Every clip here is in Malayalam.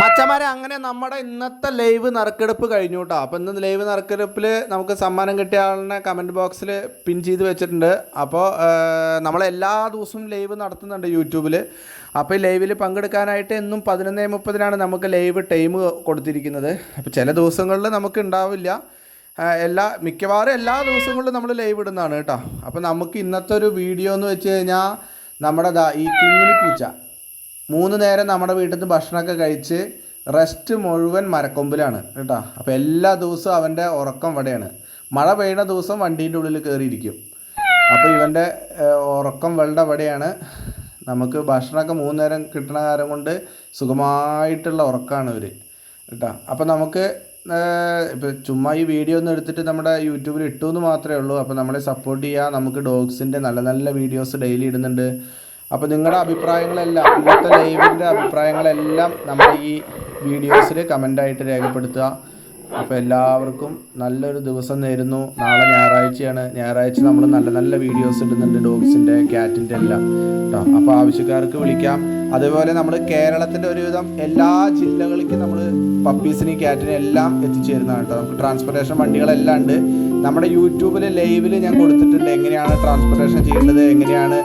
മച്ചമാരെ അങ്ങനെ നമ്മുടെ ഇന്നത്തെ ലൈവ് നറുക്കെടുപ്പ് കഴിഞ്ഞു കേട്ടോ. അപ്പം ഇന്ന് ലൈവ് നറുക്കെടുപ്പിൽ നമുക്ക് സമ്മാനം കിട്ടിയ ആളിനെ കമന്റ് ബോക്സിൽ പിൻ ചെയ്ത് വെച്ചിട്ടുണ്ട്. അപ്പോൾ നമ്മൾ എല്ലാ ദിവസവും ലൈവ് നടത്തുന്നുണ്ട് യൂട്യൂബിൽ അപ്പോൾ ഈ ലൈവിൽ പങ്കെടുക്കാനായിട്ട് എന്നും പതിനൊന്ന് മുപ്പതിനാണ് നമുക്ക് ലൈവ് ടൈം കൊടുത്തിരിക്കുന്നത്. അപ്പോൾ ചില ദിവസങ്ങളിൽ നമുക്ക് ഉണ്ടാവില്ല. എല്ലാ മിക്കവാറും എല്ലാ ദിവസങ്ങളിലും നമ്മൾ ലൈവ് ഇടുന്നതാണ് കേട്ടോ. അപ്പോൾ നമുക്ക് ഇന്നത്തെ ഒരു വീഡിയോ എന്ന് വെച്ച് കഴിഞ്ഞാൽ നമ്മുടെ ഈ കിങ്ങിണി പൂച്ച. മൂന്ന് നേരം നമ്മുടെ വീട്ടിൽ നിന്ന് ഭക്ഷണമൊക്കെ കഴിച്ച് റെസ്റ്റ് മുഴുവൻ മരക്കൊമ്പിലാണ് കേട്ടോ. അപ്പോൾ എല്ലാ ദിവസവും അവന്റെ ഉറക്കം ഇവിടെയാണ്. മഴ പെയ്യുന്ന ദിവസം വണ്ടീന്റെ ഉള്ളിൽ കയറിയിരിക്കും അപ്പോൾ ഇവന്റെ ഉറക്കം വെള്ളം ഇവിടെയാണ്. നമുക്ക് ഭക്ഷണമൊക്കെ മൂന്ന് നേരം കിട്ടണ കാലം കൊണ്ട് സുഖമായിട്ടുള്ള ഉറക്കമാണ് ഇവർ കേട്ടോ. അപ്പോൾ നമുക്ക് ഇപ്പോൾ ചുമ്മാ ഈ വീഡിയോ ഒന്ന് എടുത്തിട്ട് നമ്മുടെ യൂട്യൂബിൽ ഇട്ടു എന്ന് മാത്രമേ ഉള്ളൂ. അപ്പോൾ നമ്മളെ സപ്പോർട്ട് ചെയ്യുക നമുക്ക് ഡോഗ്സിന്റെ നല്ല നല്ല വീഡിയോസ് ഡെയിലി ഇടുന്നുണ്ട്. അപ്പോൾ നിങ്ങളുടെ അഭിപ്രായങ്ങളെല്ലാം ഇന്നത്തെ ലൈവിന്റെ അഭിപ്രായങ്ങളെല്ലാം നമ്മുടെ ഈ വീഡിയോസിൽ കമന്റായിട്ട് രേഖപ്പെടുത്തുക. അപ്പോൾ എല്ലാവർക്കും നല്ലൊരു ദിവസം നേരുന്നു. നാളെ ഞായറാഴ്ചയാണ്. ഞായറാഴ്ച നമ്മൾ നല്ല നല്ല വീഡിയോസ് ഇടുന്നുണ്ട് ഡോഗ്സിന്റെ ക്യാറ്റിന്റെ എല്ലാം. കേട്ടോ അപ്പോൾ ആവശ്യക്കാർക്ക് വിളിക്കാം. അതുപോലെ നമ്മൾ കേരളത്തിന്റെ ഒരുവിധം എല്ലാ ജില്ലകളിലേക്കും നമ്മൾ പപ്പീസിനെയും ക്യാറ്റിനെയും എല്ലാം എത്തിച്ചേരുന്നതാണ് കേട്ടോ നമുക്ക് ട്രാൻസ്പോർട്ടേഷൻ വണ്ടികളെല്ലാം ഉണ്ട്. നമ്മുടെ യൂട്യൂബിൽ ലൈവിൽ ഞാൻ കൊടുത്തിട്ടുണ്ട് എങ്ങനെയാണ് ട്രാൻസ്പോർട്ടേഷൻ ചെയ്യേണ്ടത് എങ്ങനെയാണ്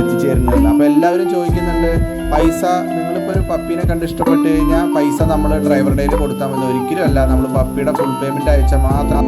എത്തിച്ചേരുന്നത് അപ്പോൾ എല്ലാവരും ചോദിക്കുന്നുണ്ട് പൈസ നിങ്ങളിപ്പോൾ ഒരു പപ്പീനെ കണ്ട് ഇഷ്ടപ്പെട്ട് കഴിഞ്ഞാൽ പൈസ നമ്മൾ ഡ്രൈവറുടെ കയ്യിൽ കൊടുത്താൽ മതി. ഒരിക്കലും അല്ല നമ്മൾ പപ്പിയുടെ ഫുൾ പേയ്മെന്റ് അയച്ചാൽ മാത്രം